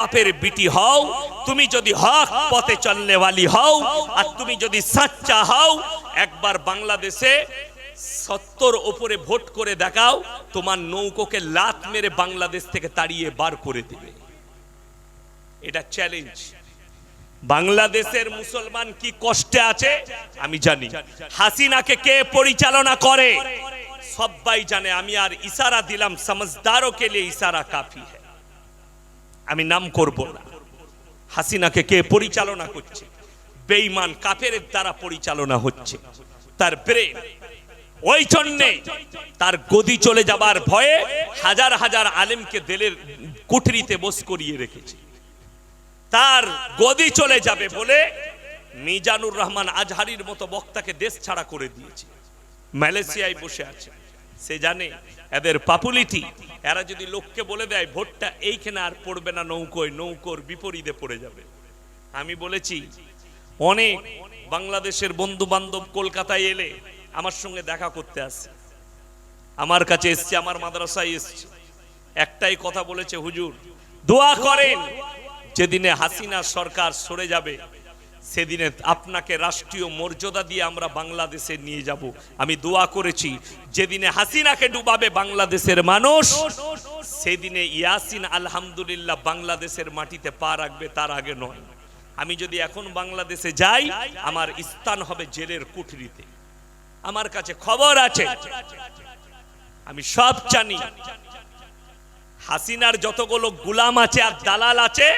বাপের বিটি হও, তুমি যদি হক পথে চলনেওয়ালি হও, আর তুমি যদি সাচ্চা হও, একবার বাংলাদেশে সত্তর ওপরে ভোট করে দেখাও, তোমার নৌকোকে লাত মেরে বাংলাদেশ থেকে তাড়িয়ে বার করে দিবে। এটা চ্যালেঞ্জ বাংলাদেশের মুসলমান কি কষ্টে আছে? আমি জানি। হাসিনাকে কে পরিচালনা করে? সবাই জানে, আমি আর ইশারা দিলাম, সমঝদারও কে লিয়ে ইশারা কাফি হ্যায়। আমি নাম করব না। হাসিনাকে কে পরিচালনা করছে? বেঈমান কাফের দ্বারা পরিচালনা হচ্ছে। তার ব্রেন ওই জন্যে তার গদি চলে যাবার ভয়ে হাজার হাজার আলেমকে দেলের কুঠরিতে বস করিয়ে রেখেছে। তার গদি চলে যাবে বলে মিজানুর রহমান আজহারির মতো বক্তাকে দেশ ছাড়া করে দিয়েছে। মালয়েশিয়ায় বসে আছে। সে জানে এদের পাপুলিটি এরা যদি লোককে বলে দেয়, ভোটটা এইখানে আর পড়বে না নৌকোয়, নৌকোর বিপরীতে পড়ে যাবে। আমি বলেছি, অনেক বাংলাদেশের বন্ধু বান্ধব কলকাতায় এলে আমার সঙ্গে দেখা করতে আসে আমার কাছে এসছে, আমার মাদ্রাসায় এসছে। একটাই কথা বলেছে, হুজুর, দোয়া করেন, যেদিনে হাসিনা সরকার সরে যাবে সেদিনে আপনাকে রাষ্ট্রীয় মর্যাদা দিয়ে আমরা বাংলাদেশে নিয়ে যাব। আমি দোয়া করেছি, যেদিনে হাসিনাকে ডুবাবে বাংলাদেশের মানুষ, সেদিনে ইয়াসিন আলহামদুলিল্লাহ বাংলাদেশের মাটিতে পা রাখবে, তার আগে নয়। আমি যদি এখন বাংলাদেশে যাই, আমার স্থান হবে জেলের কুঠরিতে। আমার কাছে খবর আছে, আমি সব জানি। হাসিনার যতগুলো গুলাম আছে আর দালাল আছে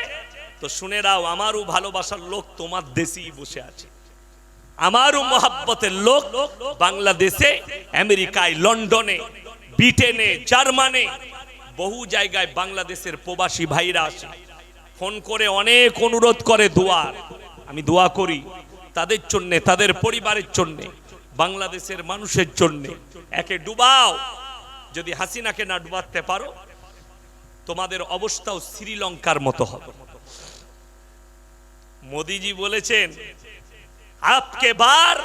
তো শুনে রাও আমারও ভালোবাসার লোক তোমার দেশেই বসে আছে। আমারও মহাব্বতের লোক বাংলাদেশে, আমেরিকায়, লন্ডনে, ব্রিটেনে, জার্মানে, বহু জায়গায় বাংলাদেশের প্রবাসী ভাইরা আসে। ফোন করে অনেক অনুরোধ করে দোয়ার আমি দোয়া করি তাদের জন্য, তাদের পরিবারের জন্য, বাংলাদেশের মানুষের জন্য। একে ডুবাও, যদি হাসিনাকে না ডুবাতে পারো, তোমাদের অবস্থাও শ্রীলঙ্কার মতো হবে। মোদিজি বলেছেন আপকে বার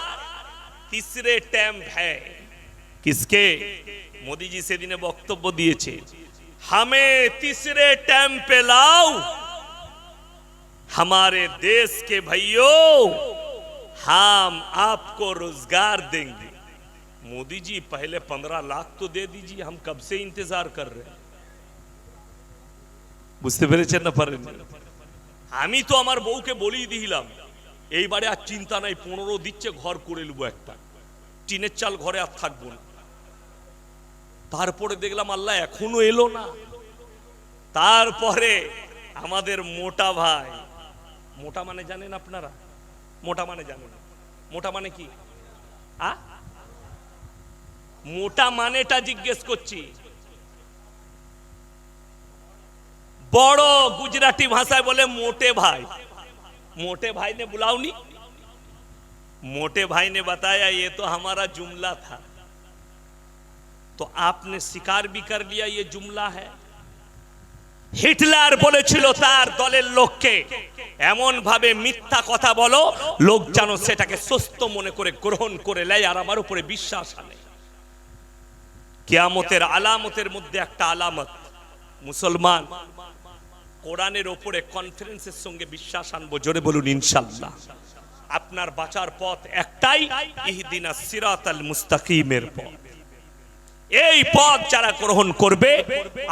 তিসরে ট্যাম্প হ্যায় কিসকে মোদিজি সেদিনে বক্তব্য দিয়েছে হামে তিসরে टैंप पे लाओ हमारे देश के भाइयों हम आपको रोजगार देंगे मोदी जी पहले पंद्रह लाख तो दे दीजिए हम कब से इंतजार कर रहे हैं বুঝতে পেরেছেন না পারেন আমি তো আমার বউকে বলেই দিলাম, এইবারে আর চিন্তা নাই, পনেরো দিচ্ছে ঘর করে নেব একটা। টিনের চাল ঘরে আর থাকব না। তারপরে দেখলাম আল্লাহ এখনও এলো না। তারপরে আমাদের মোটা ভাই, মোটা মানে জানেন আপনারা? মোটা মানে জানেন। মোটা মানে কি? আ? মোটা মানেটা জিজ্ঞেস করছি। बड़ो गुजराती भाषा बोले मोटे भाई मोटे भाई ने बुलाओ नहीं मोटे भाई ने बताया ये तो हमारा जुमला था तो आपने स्वीकार भी कर लिया ये जुमला है হিটলার বলেছিল তার দলের লোককে এমন ভাবে মিথ্যা কথা বলো লোক যেন সেটাকে সুস্থ মনে করে গ্রহণ করে নেয় আর আমার উপরে বিশ্বাস আনে কেয়ামতের আলামতের মধ্যে একটা আলামত মুসলমান কোরআনের ওপরে কনফিডেন্সের সঙ্গে বিশ্বাস আনব, জোরে বলুন, ইনশাল্লাহ। আপনার বাঁচার পথ একটাই, ইহদিনা সিরাত আল মুস্তাকিমের পথ। এই পথ যারা গ্রহণ করবে,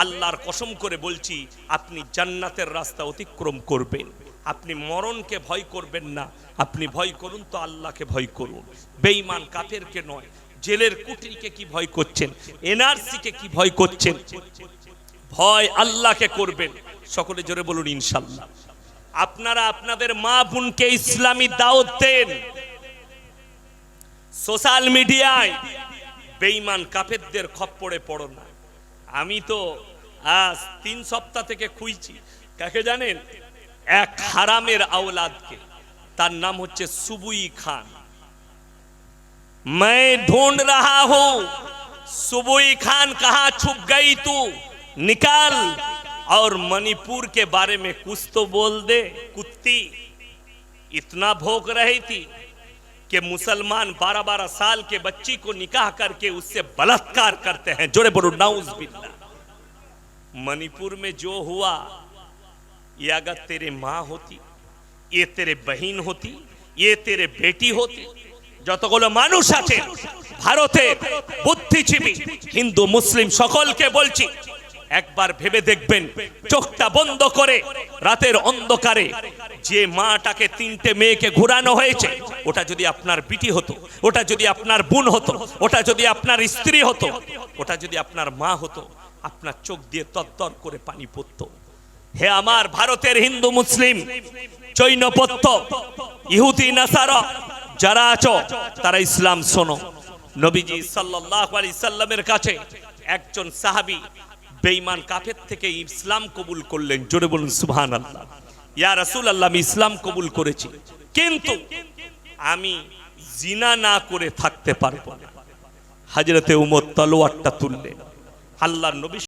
আল্লাহর কসম করে বলছি, আপনি জান্নাতের রাস্তা অতিক্রম করবেন। আপনি মরণকে ভয় করবেন না। আপনি ভয় করুন তো আল্লাহকে ভয় করুন। বেঈমান কাফেরকে নয়, জেলের কুটিরকে কি ভয় করছেন? এনআরসিকে কি ভয় করছেন? ভয় আল্লাহকে করবেন সকলে জোরে বলুন ইনশাল্লাহ আপনারা আপনাদের মা বোনকে ইসলামী দাওয়াত দেন সোশ্যাল মিডিয়ায় বেঈমান কাফেরদের খপ্পরে পড়ো না আমি তো আজ তিন সপ্তাহ থেকে খুঁজছি কাকে জানেন এক হারামের আওলাদকে তার নাম হচ্ছে সুবুই খান मैं ढूंढ रहा हूं सुबुई खान कहा छुप गई तू निकाल और मणिपुर के बारे में कुछ तो बोल दे कुत्ती इतना भोग रही थी कि मुसलमान बारह बारह साल के बच्ची को निकाह करके उससे बलात्कार करते हैं जोरे बोलो नाउज बिल्ला मणिपुर में जो हुआ ये अगर तेरे माँ होती ये तेरे बहिन होती ये तेरे বেটি হতি যতগুলো মানুষ আছে ভারতে বুদ্ধিজীবী হিন্দু মুসলিম সকলকে বলছি একবার ভেবে দেখবেন, চোখটা বন্ধ করে রাতের অন্ধকারে যে মাটাকে তিনটে মেয়েকে ঘুরানো হয়েছে, ওটা যদি আপনার বিটি হতো, ওটা যদি আপনার বোন হতো, ওটা যদি আপনার স্ত্রী হতো, ওটা যদি আপনার মা হতো, আপনার চোখ দিয়ে তত্তর করে পানি পড়তো। হে আমার ভারতের হিন্দু মুসলিম, চৈনপত্য, ইহুদি, নাসারা, যারা আছো, তারা ইসলাম শোনো। নবীজি সাল্লাল্লাহু আলাইহি সাল্লামের কাছে একজন সাহাবী বেঈমান কাফের থেকে ইসলাম কবুল করলেন। জোরে বলুন, সুবহানাল্লাহ। ইয়া রাসূলুল্লাহ, আমি ইসলাম কবুল করেছি। কিন্তু আমি জিনা না করে থাকতে পারব না। হাজরতে উমর তলোয়ারটা তুললেন। আল্লাহর নবী